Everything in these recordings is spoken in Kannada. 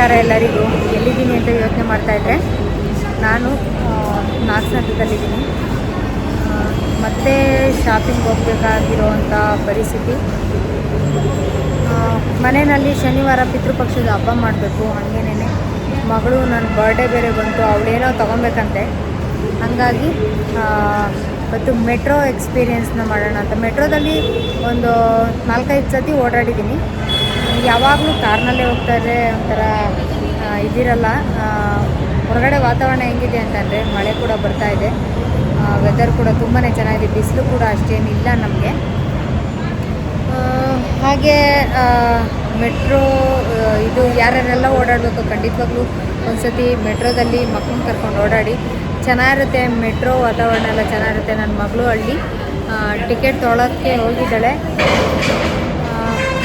ನಮಸ್ಕಾರ ಎಲ್ಲರಿಗೂ. ಎಲ್ಲಿದ್ದೀನಿ ಅಂತ ಯೋಚನೆ ಮಾಡ್ತಾ ಇದ್ದೆ ನಾನು ನಾಗಸಂದ್ರದಲ್ಲಿದ್ದೀನಿ ಮತ್ತೆ ಶಾಪಿಂಗ್ ಹೋಗಬೇಕಾಗಿರೋವಂಥ ಪರಿಸ್ಥಿತಿ. ಮನೆಯಲ್ಲಿ ಶನಿವಾರ ಪಿತೃಪಕ್ಷದ ಹಬ್ಬ ಮಾಡಬೇಕು ಹಾಗೇನೇ ಮಗಳು ನನ್ನ ಬರ್ಡೇ ಬೇರೆ ಬಂತು, ಅವಳೇನೋ ತೊಗೊಬೇಕಂತೆ. ಹಾಗಾಗಿ ಮತ್ತು ಇವತ್ತು ಮೆಟ್ರೋ ಎಕ್ಸ್ಪೀರಿಯೆನ್ಸ್ನ ಮಾಡೋಣ ಅಂತ. ಮೆಟ್ರೋದಲ್ಲಿ ಒಂದು ನಾಲ್ಕೈದು ಸತಿ ಓಡಾಡಿದ್ದೀನಿ. ಯಾವಾಗಲೂ ಕಾರ್ನಲ್ಲೇ ಹೋಗ್ತಾ ಇದ್ದರೆ ಒಂಥರ ಇದಿರಲ್ಲ. ಹೊರಗಡೆ ವಾತಾವರಣ ಹೆಂಗಿದೆ ಅಂತಂದರೆ ಮಳೆ ಕೂಡ ಬರ್ತಾ ಇದೆ. ವೆದರ್ ಕೂಡ ತುಂಬಾ ಚೆನ್ನಾಗಿದೆ. ಬಿಸಿಲು ಕೂಡ ಅಷ್ಟೇನಿಲ್ಲ ನಮಗೆ. ಹಾಗೆ ಮೆಟ್ರೋ ಇದು ಯಾರ್ಯಾರೆಲ್ಲ ಓಡಾಡಬೇಕು ಖಂಡಿತವಾಗ್ಲೂ ಒಂದ್ಸತಿ ಮೆಟ್ರೋದಲ್ಲಿ ಮಕ್ಕಳನ್ನ ಕರ್ಕೊಂಡು ಓಡಾಡಿ. ಚೆನ್ನಾಗಿರುತ್ತೆ ಮೆಟ್ರೋ ವಾತಾವರಣ ಎಲ್ಲ ಚೆನ್ನಾಗಿರುತ್ತೆ. ನನ್ನ ಮಗಳು ಹಳ್ಳಿ ಟಿಕೆಟ್ ತೊಳೋಕ್ಕೆ ಹೋಗಿದ್ದಾಳೆ.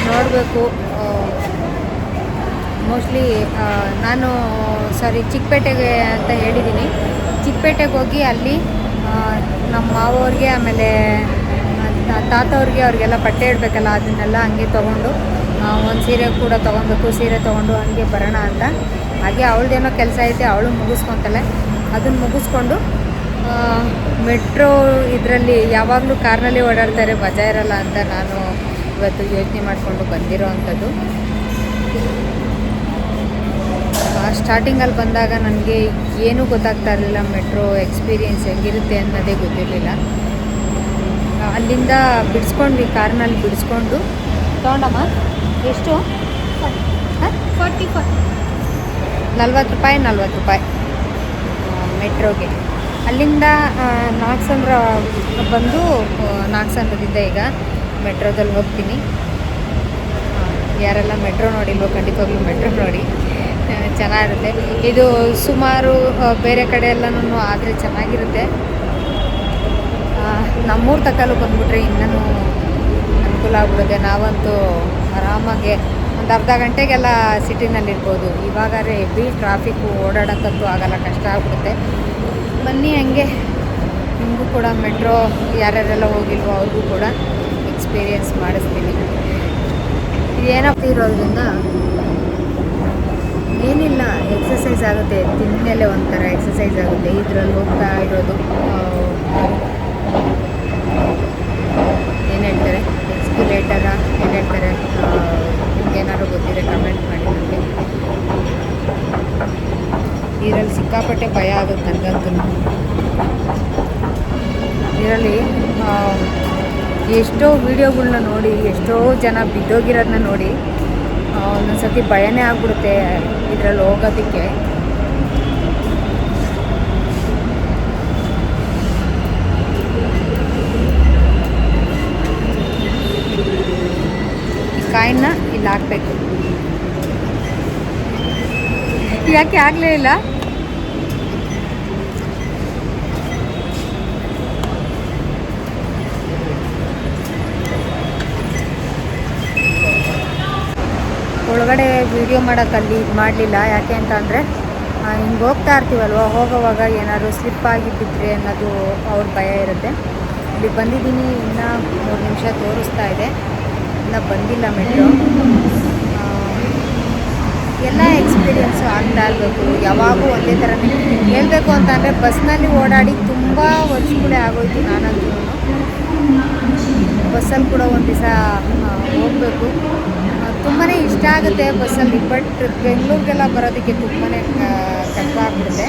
ನೋಡಬೇಕು. ಮೋಸ್ಟ್ಲಿ ನಾನು ಸಾರಿ ಚಿಕ್ಕಪೇಟೆಗೆ ಅಂತ ಹೇಳಿದ್ದೀನಿ ಚಿಕ್ಕಪೇಟೆಗೆ ಹೋಗಿ ಅಲ್ಲಿ ನಮ್ಮ ಮಾವವ್ರಿಗೆ ಆಮೇಲೆ ತಾತವ್ರಿಗೆ ಅವ್ರಿಗೆಲ್ಲ ಬಟ್ಟೆ ಇಡಬೇಕಲ್ಲ, ಅದನ್ನೆಲ್ಲ ಹಂಗೆ ತೊಗೊಂಡು ಒಂದು ಸೀರೆ ಕೂಡ ತೊಗೊಬೇಕು ಸೀರೆ ತೊಗೊಂಡು ಹಂಗೆ ಬರೋಣ ಅಂತ. ಹಾಗೆ ಅವಳದೇನೋ ಕೆಲಸ ಐತೆ, ಅವಳು ಮುಗಿಸ್ಕೊತಾಳೆ. ಅದನ್ನು ಮುಗಿಸ್ಕೊಂಡು ಮೆಟ್ರೋ ಇದರಲ್ಲಿ ಯಾವಾಗಲೂ ಕಾರ್ನಲ್ಲಿ ಓಡಾಡ್ತಾರೆ, ಮಜಾ ಇರಲ್ಲ ಅಂತ ನಾನು ಇವತ್ತು ಯೋಚನೆ ಮಾಡಿಕೊಂಡು ಬಂದಿರೋ ಅಂಥದ್ದು. ಸ್ಟಾರ್ಟಿಂಗಲ್ಲಿ ಬಂದಾಗ ನನಗೆ ಏನೂ ಗೊತ್ತಾಗ್ತಾ ಇರಲಿಲ್ಲ ಮೆಟ್ರೋ ಎಕ್ಸ್ಪೀರಿಯೆನ್ಸ್ ಹೆಂಗಿರುತ್ತೆ ಅನ್ನೋದೇ ಗೊತ್ತಿರಲಿಲ್ಲ. ಅಲ್ಲಿಂದ ಬಿಡಿಸ್ಕೊಂಡ್ವಿ ಕಾರ್ನಲ್ಲಿ ಬಿಡಿಸ್ಕೊಂಡು. ತೊಗೊಂಡಮ್ಮ? ಎಷ್ಟು? Forty four. ನಲ್ವತ್ತು ರೂಪಾಯಿ ನಲ್ವತ್ತು ರೂಪಾಯಿ. ಮೆಟ್ರೋಗೆ. ಅಲ್ಲಿಂದ ನಾಗಸಂದ್ರ ಬಂದು ನಾಗಸಂದ್ರದಿಂದ ಈಗ ಮೆಟ್ರೋದಲ್ಲಿ ಹೋಗ್ತೀನಿ. ಯಾರೆಲ್ಲ ಮೆಟ್ರೋ ನೋಡಿಲ್ವೋ ಖಂಡಿತವಾಗ್ಲೂ ಮೆಟ್ರೋ ನೋಡಿ. ಚೆನ್ನಾಗಿರುತ್ತೆ. ಇದು ಸುಮಾರು ಬೇರೆ ಕಡೆ ಎಲ್ಲನೂ ಆದರೆ ಚೆನ್ನಾಗಿರುತ್ತೆ. ನಮ್ಮೂರು ತಕ್ಕಲ್ಲೂ ತಕ್ಕಲು ಬಂದ್ಬಿಟ್ರೆ ಇನ್ನೂ ಅನುಕೂಲ ಆಗ್ಬಿಡುತ್ತೆ. ನಾವಂತೂ ಆರಾಮಾಗೆ ಒಂದು ಅರ್ಧ ಗಂಟೆಗೆಲ್ಲ ಸಿಟಿನಲ್ಲಿರ್ಬೋದು. ಇವಾಗಾದ್ರೆ ಹೆವಿ ಟ್ರಾಫಿಕ್ಕು ಓಡಾಡೋಕ್ಕಂತೂ ಆಗಲ್ಲ, ಕಷ್ಟ ಆಗ್ಬಿಡುತ್ತೆ. ಬನ್ನಿ ಹಂಗೆ. ನಿಮಗೂ ಕೂಡ ಮೆಟ್ರೋ ಯಾರ್ಯಾರೆಲ್ಲ ಹೋಗಿಲ್ವೋ ಅವ್ರಿಗೂ ಕೂಡ ಎಕ್ಸ್ಪೀರಿಯೆನ್ಸ್ ಮಾಡಿಸ್ತೀನಿ. ಏನಪ್ಪ ಇರೋದ್ರಿಂದ ಏನಿಲ್ಲ ಎಕ್ಸಸೈಸ್ ಆಗುತ್ತೆ. ತಿಂದಮೇಲೆ ಒಂಥರ ಎಕ್ಸಸೈಸ್ ಆಗುತ್ತೆ. ಇದರಲ್ಲಿ ಹೋಗ್ತಾ ಇರೋದು ಏನು ಹೇಳ್ತಾರೆ? ಎಕ್ಸ್ಕ್ಯುಲೇಟರ ಏನು ಹೇಳ್ತಾರೆ? ಏನಾದ್ರು ಗೊತ್ತಿದೆ ಕಮೆಂಟ್ ಮಾಡಿ ನನಗೆ ಇದರಲ್ಲಿ ಸಿಕ್ಕಾಪಟ್ಟೆ ಭಯ ಆಗುತ್ತೆ ನನಗಂತೂ ಇದರಲ್ಲಿ ಎಷ್ಟೋ ವೀಡಿಯೋಗಳನ್ನ ನೋಡಿ, ಎಷ್ಟೋ ಜನ ಬಿದ್ದೋಗಿರೋದನ್ನ ನೋಡಿ ಒಂದೊಂದ್ ಸತಿ ಭಯನೇ ಆಗ್ಬಿಡುತ್ತೆ ಇದರಲ್ಲಿ ಹೋಗೋದಕ್ಕೆ. ಕಾಯಿನ ಇಲ್ಲಿ ಹಾಕ್ಬೇಕು. ಯಾಕೆ ಆಗಲೇ ಇಲ್ಲ? ಒಳಗಡೆ ವೀಡಿಯೋ ಮಾಡೋಕ್ಕಲ್ಲಿ ಮಾಡಲಿಲ್ಲ. ಯಾಕೆ ಅಂತ ಅಂದರೆ ಹಿಂಗೆ ಹೋಗ್ತಾ ಇರ್ತೀವಲ್ವ? ಹೋಗೋವಾಗ ಏನಾದ್ರು ಸ್ಲಿಪ್ ಆಗಿ ಬಿದ್ದರೆ ಅನ್ನೋದು ಅವ್ರ ಭಯ ಇರುತ್ತೆ. ಇಲ್ಲಿ ಬಂದಿದ್ದೀನಿ. ಇನ್ನೂ ಮೂರು ನಿಮಿಷ ತೋರಿಸ್ತಾ ಇದೆ. ಇನ್ನೂ ಬಂದಿಲ್ಲ ಮೆಟ್ರೋ ಎಲ್ಲ ಎಕ್ಸ್ಪೀರಿಯೆನ್ಸು ಆಗ್ತಾ ಇರಬೇಕು. ಯಾವಾಗೂ ಒಂದೇ ಥರ ಹೇಳಬೇಕು ಅಂತ ಅಂದರೆ ಬಸ್ನಲ್ಲಿ ಓಡಾಡಿ ತುಂಬ ವರ್ಷಗಳೇ ಆಗೋಯ್ತು ನಾನಂತೂ. ಬಸ್ಸಲ್ಲಿ ಕೂಡ ಒಂದು ದಿವಸ ಹೋಗಬೇಕು. ತುಂಬಾ ಇಷ್ಟ ಆಗುತ್ತೆ ಬಸ್ಸಲ್ಲಿ, ಬಟ್ ಬೆಂಗಳೂರಿಗೆಲ್ಲ ಬರೋದಕ್ಕೆ ತುಂಬಾ ಕಷ್ಟ ಆಗ್ಬಿಡುತ್ತೆ.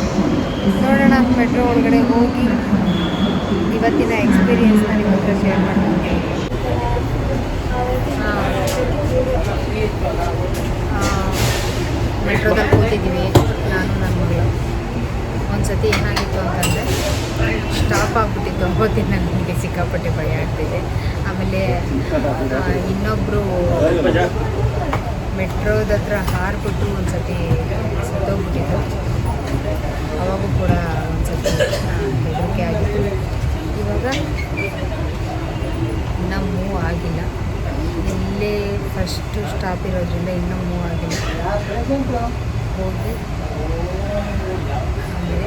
ನೋಡೋಣ, ಮೆಟ್ರೋ ಒಳಗಡೆ ಹೋಗಿ ಇವತ್ತಿನ ಎಕ್ಸ್ಪೀರಿಯೆನ್ಸ್ನ ನಿಮ್ಮ ಹತ್ರ ಶೇರ್ ಮಾಡ್ತೀನಿ. ಮೆಟ್ರೋದಲ್ಲಿ ಕೂತಿದ್ದೀವಿ, ನಾನು ನನ್ನ ಮಗಳು. ಒಂದು ಸತಿ ಏನಾಗಿತ್ತು ಅಂತಂದರೆ ಸ್ಟಾಪ್ ಆಗಿಬಿಟ್ಟಿತ್ತು ಹೋಗ್ತೀನಿ ನನಗೆ ಸಿಕ್ಕಾಪಟ್ಟೆ ಭಯ ಆಗ್ತಿದೆ. ಆಮೇಲೆ ಇನ್ನೊಬ್ಬರು ಮೆಟ್ರೋದ ಹತ್ರ ಹಾರ್ಬಿಟ್ಟು ಒಂದು ಸತಿ ಸತ್ತೋಗ್ಬಿಟ್ಟಿದ್ರು. ಅವಾಗೂ ಕೂಡ ಒಂದು ಸತಿ ಹೆದರಿಕೆ ಆಗಿತ್ತು. ಇವಾಗ ಇನ್ನೂ ಮೂವ್ ಆಗಿಲ್ಲ. ಇಲ್ಲೇ ಫಸ್ಟು ಸ್ಟಾಪ್ ಇರೋದ್ರಿಂದ ಇನ್ನೂ ಮೂವ್ ಆಗಿಲ್ಲ. ಹೋಗಿ, ಆಮೇಲೆ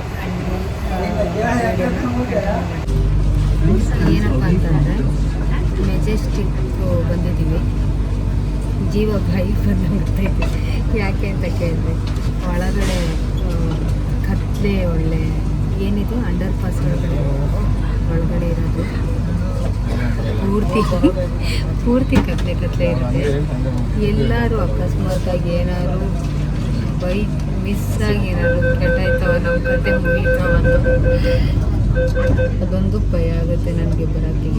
ಏನಪ್ಪ ಅಂತಂದರೆ ಮೆಜೆಸ್ಟಿಕ್ ಬಂದಿದ್ದೀವಿ. ಜೀವ ಬಾಯಿ ಬಂದು ಬಿಡ್ತೈತೆ ಯಾಕೆ ಅಂತ ಕೇಳಿದ್ರೆ, ಒಳಗಡೆ ಕತ್ಲೆ ಒಳ್ಳೆ, ಏನಿದು? ಅಂಡರ್ ಪಾಸ್ ಒಳಗಡೆ ಒಳಗಡೆ ಇರೋದು. ಪೂರ್ತಿ ಪೂರ್ತಿ ಕತ್ಲೆ ಕತ್ಲೆ ಇರುತ್ತೆ. ಎಲ್ಲರೂ ಅಕಸ್ಮಾತಾಗಿ ಏನಾದ್ರು ಬೈಕ್ ಮಿಸ್ ಆಗಿ ಏನಾದ್ರು ಕೆಟ್ಟಾಯ್ತವ ನಮ್ಮ ಕತೆ ಮುಗೀತಾವ ಅನ್ನೋ ಅದೊಂದು ಭಯ ಆಗುತ್ತೆ ನನಗೆ ಬರೋಕ್ಕೆ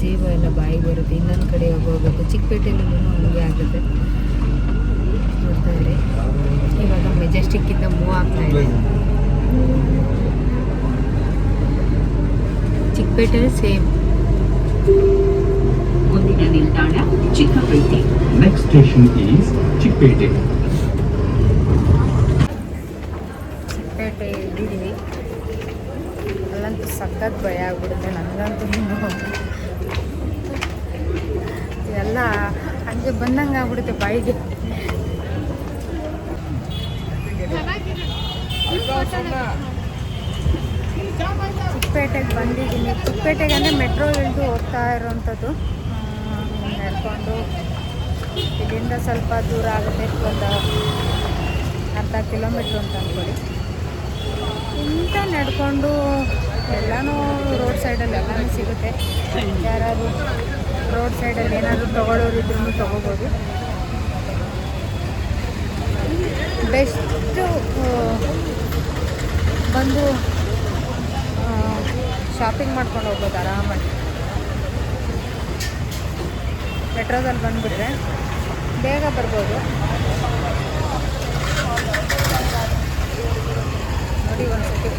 ಜೀವ ಎಲ್ಲ ಬಾಯಿಗೆ ಬರುತ್ತೆ. ಇನ್ನೊಂದು ಕಡೆ ಹೋಗ್ಬೇಕು. ಚಿಕ್ಕಪೇಟೆಯಲ್ಲೂ ಹಂಗೆ ಆಗುತ್ತೆ. ನೋಡ್ತಾ ಇರಿ. ಇವಾಗ ಮೆಜೆಸ್ಟಿಕ್ಕಿಂದ ಮೂವ್ ಆಗ್ತಾ ಇದೆ. ಚಿಕ್ಕಪೇಟೆ ಸೇಮ್ ಮುಂದಿನ ನಿಲ್ದಾಣ Chikkapete. Next station is Chikkapete. Chikkapete ಇದ್ದೀವಿ ಅಲ್ಲಂತೂ ಸಖತ್ ಭಯ ಆಗ್ಬಿಡುತ್ತೆ. ನನಗಂತೂ. ಹಂಗೆ ಬಂದಂಗೆ ಆಗ್ಬಿಡುತ್ತೆ ಬಾಯಿಗೆ. ಚಿಕ್ಕಪೇಟೆಗೆ ಬಂದಿದ್ದೀನಿ. ಚಿಕ್ಕಪೇಟೆಗೆ ಅಂದರೆ ಮೆಟ್ರೋ ಇಳಿದು ಹೋಗ್ತಾ ಇರೋವಂಥದ್ದು ನಡ್ಕೊಂಡು ಇಲ್ಲಿಂದ ಸ್ವಲ್ಪ ದೂರ ಆಗುತ್ತೆ, ಒಂದು ಅರ್ಧ ಕಿಲೋಮೀಟ್ರ್ ಅಂತ ಅಂದ್ಕೊಳ್ಳಿ ಇಂಥ ನಡ್ಕೊಂಡು ಎಲ್ಲನೂ ರೋಡ್ ಸೈಡಲ್ಲಿ ಎಲ್ಲನೂ ಸಿಗುತ್ತೆ. ಯಾರಾದರೂ ರೋಡ್ ಸೈಡಲ್ಲಿ ಏನಾದರೂ ತೊಗೊಳ್ಳೋರಿದ್ರು ತೊಗೋಬೋದು. ಬೆಸ್ಟು ಬಂದು ಶಾಪಿಂಗ್ ಮಾಡ್ಕೊಂಡು ಹೋಗ್ಬೋದು ಆರಾಮಾಗಿ. ಮೆಟ್ರೋದಲ್ಲಿ ಬಂದುಬಿಟ್ರೆ ಬೇಗ ಬರ್ಬೋದು. ನೋಡಿ ಒಂದ್ಸತಿ.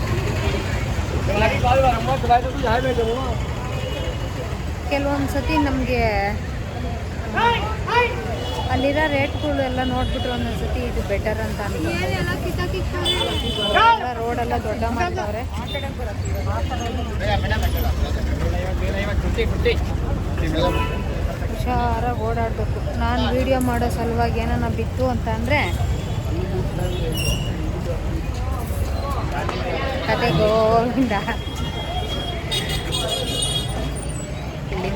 ಕೆಲವೊಂದು ಸತಿ ನಮಗೆ ಅಲ್ಲಿರೋ ರೇಟ್ಗಳು ಎಲ್ಲ ನೋಡ್ಬಿಟ್ರು ಒಂದೊಂದು ಸತಿ ಇದು ಬೆಟರ್ ಅಂತ ಅನ್ಕೊಂಡು ರೋಡೆಲ್ಲ ದೊಡ್ಡ ಮಾಡ್ತಾವ್ರೆ. ಹುಷಾರಾಗಿ ಓಡಾಡಬೇಕು. ನಾನು ವಿಡಿಯೋ ಮಾಡೋ ಸಲುವಾಗಿ ಏನನ್ನ ಬಿತ್ತು ಅಂತ ಅಂದರೆ ಕತೆ ಗೋವಿಂದ.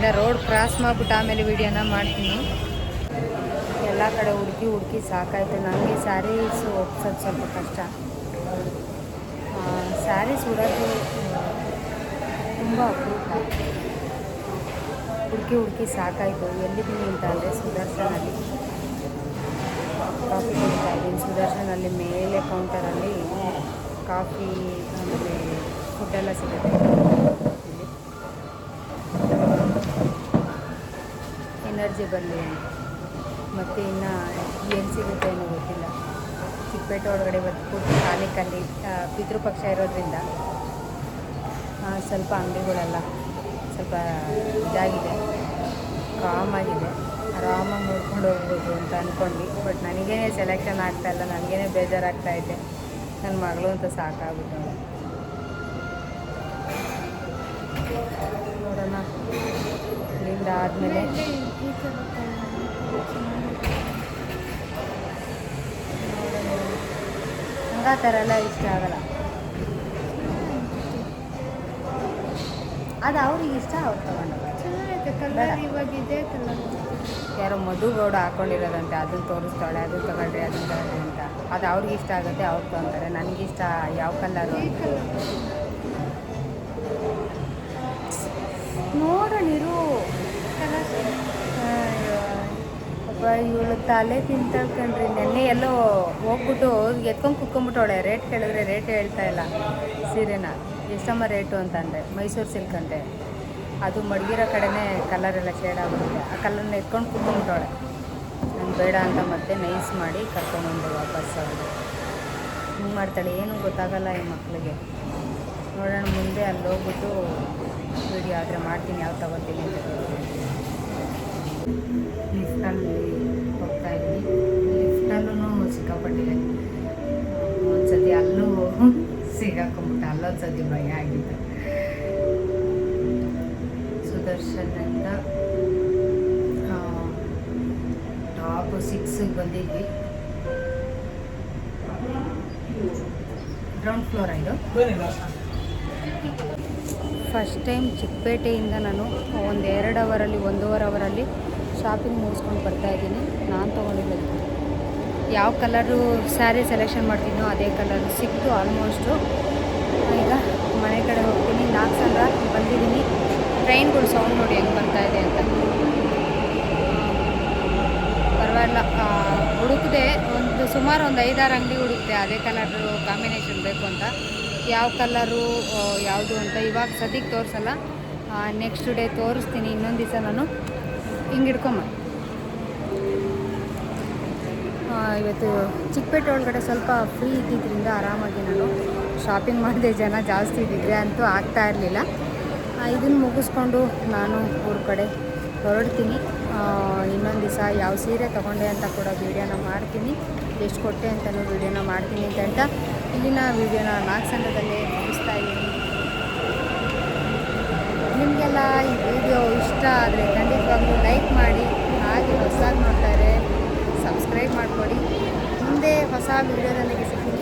ಇಲ್ಲಿಂದ ರೋಡ್ ಕ್ರಾಸ್ ಮಾಡಿಬಿಟ್ಟು ಆಮೇಲೆ ವಿಡಿಯೋನ ಮಾಡ್ತೀನಿ. ಎಲ್ಲ ಕಡೆ ಹುಡುಕಿ ಹುಡುಕಿ ಸಾಕಾಯಿತು. ನನಗೆ ಸ್ಯಾರೀಸು ಒಪ್ಸೋದು ಸ್ವಲ್ಪ ಕಷ್ಟ. ಸ್ಯಾರೀಸ್ ಉಡೋದು ತುಂಬ ಅಪರೂಪ. ಹುಡುಕಿ ಹುಡುಕಿ ಸಾಕಾಯಿತು. ಎಲ್ಲಿದ್ದೀನಿ ಅಂತ ಅಂದರೆ ಸುದರ್ಶನಲ್ಲಿ. ಕಾಫಿ ಕುಡಿತಾ ಇದ್ದೀನಿ. ಸುದರ್ಶನಲ್ಲಿ ಮೇಲೆ ಕೌಂಟರಲ್ಲಿ ಕಾಫಿ, ಆಮೇಲೆ ಫುಡ್ಡೆಲ್ಲ ಸಿಗುತ್ತೆ ಇಲ್ಲಿ ಎನರ್ಜಿ ಬರಲಿ ಮತ್ತು ಇನ್ನು ಏನು ಸಿಗುತ್ತೆ ಏನೋ ಗೊತ್ತಿಲ್ಲ. ಚಿಕ್ಕಪೇಟೆ ಒಳಗಡೆ ಖಾಲಿ ಖಾಲಿ ಪಿತೃಪಕ್ಷ ಇರೋದ್ರಿಂದ ಸ್ವಲ್ಪ ಅಂಗಡಿಗಳೆಲ್ಲ ಸ್ವಲ್ಪ ಇದಾಗಿದೆ. ಕಾಮ್ ಆಗಿದೆ. ಆರಾಮಾಗಿ ನೋಡ್ಕೊಂಡು ಹೋಗ್ಬೋದು ಅಂತ ಅಂದ್ಕೊಂಡು ಬಟ್ ನನಗೇನೆ ಸೆಲೆಕ್ಷನ್ ಆಗ್ತಾ ಇಲ್ಲ. ನನಗೇನೆ ಬೇಜಾರಾಗ್ತಾ ಇದೆ. ನನ್ನ ಮಗಳು ಅಂತ ಸಾಕಾಗುತ್ತೆ ನೋಡೋಣ. ಇಲ್ಲಿಂದ ಆದಮೇಲೆ ಹಂಗ ಆ ಥರ ಎಲ್ಲ ಇಷ್ಟ ಆಗಲ್ಲ. ಅದು ಅವ್ರಿಗೆ ಇಷ್ಟ ಅವ್ರು ತಗೊಂಡು ಯಾರೋ ಯಾರೋ ಮಧುಗೌಡ ಹಾಕೊಂಡಿರೋದಂತೆ ಅದನ್ನ ತೋರಿಸ್ತಾಳೆ ಅದನ್ನ ತಗೊಳ್ರಿ ಅದನ್ನ ತಗೊಂಡ್ರಿ ಅಂತ. ಅದು ಅವ್ರಿಗೆ ಇಷ್ಟ ಆಗುತ್ತೆ ಅವ್ರು ತೊಗೊಂತಾರೆ. ನನಗಿಷ್ಟ ಯಾವ ಕಲರು. ಕಲರ್ ಒಬ್ಬ ಇವಳು ತಲೆ ತಿಂತಳ್ಕಂಡ್ರಿ ನೆನ್ನೆ ಎಲ್ಲೋ ಹೋಗ್ಬಿಟ್ಟು ಎತ್ಕೊಂಡು ಕುತ್ಕೊಂಡ್ಬಿಟ್ಟವಳೆ ರೇಟ್ ಕೇಳಿದ್ರೆ ರೇಟ್ ಹೇಳ್ತಾ ಇಲ್ಲ. ಸೀರೆನ. ಎಷ್ಟಮ್ಮ ರೇಟು ಅಂತಂದೆ. ಮೈಸೂರು ಸಿಲ್ಕ್ ಅಂತೆ. ಅದು ಮಡಗಿರೋ ಕಡೆನೇ ಕಲರ್ ಎಲ್ಲ ಶೇಡ್ ಆಗುತ್ತೆ ಆ ಕಲರ್ನ ಎತ್ಕೊಂಡು ಕುತ್ಕೊಂಡ್ಬಿಟ್ಟವಳೆ ನಂಗೆ ಬೇಡ ಅಂತ ಮತ್ತೆ ನೈಸ್ ಮಾಡಿ ಕರ್ಕೊಂಡ್ಬಂದು ವಾಪಸ್ ಅವಳು. ಹಿಂಗೆ ಮಾಡ್ತಾಳೆ. ಏನೂ ಗೊತ್ತಾಗಲ್ಲ ಈ ಮಕ್ಕಳಿಗೆ ನೋಡೋಣ ಮುಂದೆ ಅಲ್ಲಿ ಹೋಗ್ಬಿಟ್ಟು ವಿಡಿಯೋ ಆದರೆ ಮಾಡ್ತೀನಿ ಯಾವ ತಗೋತೀನಿ ಅಂತ ಲಿಫ್ಟಲ್ಲಿ ಹೋಗ್ತಾ ಇದ್ದೀನಿ. ಲಿಫ್ಟಲ್ಲೂ ಸಿಕ್ಕಾಪಟ್ಟಿದೆ ಒಂದ್ಸತಿ ಅಲ್ಲೂ ಸಿಗಾಕೊಂಬಿಟ್ಟು ಅಲ್ಲೊಂದು ಸತಿ ಭಯ ಆಗಿತ್ತು. ಸುದರ್ಶನದಿಂದ ಟಾಪ್ ಸಿಕ್ಸಿಗೆ ಬಂದಿದ್ವಿ. ಗ್ರೌಂಡ್ ಫ್ಲೋರ್ ಇದು? ಫಸ್ಟ್ ಟೈಮ್ ಚಿಕ್ಕಪೇಟೆಯಿಂದ ನಾನು ಒಂದು ಎರಡು ಅವರಲ್ಲಿ ಒಂದೂವರೆ ಅವರಲ್ಲಿ ಶಾಪಿಂಗ್ ಮುಗಿಸ್ಕೊಂಡು ಬರ್ತಾಯಿದ್ದೀನಿ ನಾನು ತೊಗೊಂಡಿದ್ದೀನಿ ಯಾವ ಕಲರು ಸ್ಯಾರಿ ಸೆಲೆಕ್ಷನ್ ಮಾಡ್ತಿದ್ನೋ ಅದೇ ಕಲರ್ ಸಿಕ್ತು ಆಲ್ಮೋಸ್ಟು ಈಗ ಮನೆ ಕಡೆ ಹೋಗ್ತೀನಿ. ನಾಲ್ಕು ಸಲ ಬಂದಿದ್ದೀನಿ ಟ್ರೈನ್ಗಳು ಸೌಂಡ್ ನೋಡಿ ಹೆಂಗೆ ಬರ್ತಾಯಿದೆ ಅಂತ. ಪರವಾಗಿಲ್ಲ. ಹುಡುಕಿದೆ ಒಂದು ಸುಮಾರು ಒಂದು ಐದಾರು ಅಂಗಡಿ ಹುಡುಕಿದೆ. ಅದೇ ಕಲರ್ ಕಾಂಬಿನೇಷನ್ ಬೇಕು ಅಂತ. ಯಾವ ಕಲರು ಯಾವುದು ಅಂತ ಇವಾಗ ಸದ್ಯಕ್ಕೆ ತೋರಿಸಲ್ಲ. ನೆಕ್ಸ್ಟ್ ಡೇ ತೋರಿಸ್ತೀನಿ ಇನ್ನೊಂದು ದಿವಸ ನಾನು. ಹಿಂಗೆ ಹಿಡ್ಕೊಂಬ. ಇವತ್ತು ಚಿಕ್ಕಪೇಟೆ ಒಳಗಡೆ ಸ್ವಲ್ಪ ಫ್ರೀ ಇದ್ದಿದ್ದರಿಂದ ಆರಾಮಾಗಿ ನಾನು ಶಾಪಿಂಗ್ ಮಾಡಿದೆ ಜನ ಜಾಸ್ತಿ ಇದ್ದಿದ್ರೆ ಅಂತೂ ಆಗ್ತಾ ಇರಲಿಲ್ಲ. ಇದನ್ನು ಮುಗಿಸ್ಕೊಂಡು ನಾನು ಊರ ಕಡೆ ಹೊರಡ್ತೀನಿ. ಇನ್ನೊಂದು ದಿವಸ ಯಾವ ಸೀರೆ ತೊಗೊಂಡೆ ಅಂತ ಕೂಡ ವೀಡಿಯೋನ ಮಾಡ್ತೀನಿ. ಎಷ್ಟು ಕೊಟ್ಟೆ ಅಂತಲೂ ವೀಡಿಯೋನ ಮಾಡ್ತೀನಿ ಅಂತ ಹೇಳ್ತಾ ಇಲ್ಲಿನ ವೀಡಿಯೋನ ನಾಲ್ಕು ಸಂಘದಲ್ಲೇ ಮುಗಿಸ್ತಾ ಇದ್ದೀನಿ. ನಿಮಗೆಲ್ಲ ಈ ವಿಡಿಯೋ ಇಷ್ಟ ಆದರೆ ಖಂಡಿತವಾಗ್ಲೂ ಲೈಕ್ ಮಾಡಿ, ಹಾಗೆ ಹೊಸದಾಗಿ ನೋಡ್ತಾರೆ ಸಬ್ಸ್ಕ್ರೈಬ್ ಮಾಡಿಕೊಡಿ. ಮುಂದೆ ಹೊಸ ವೀಡಿಯೋದೊಂದಿಗೆ ಸಿಗ್ತೀನಿ.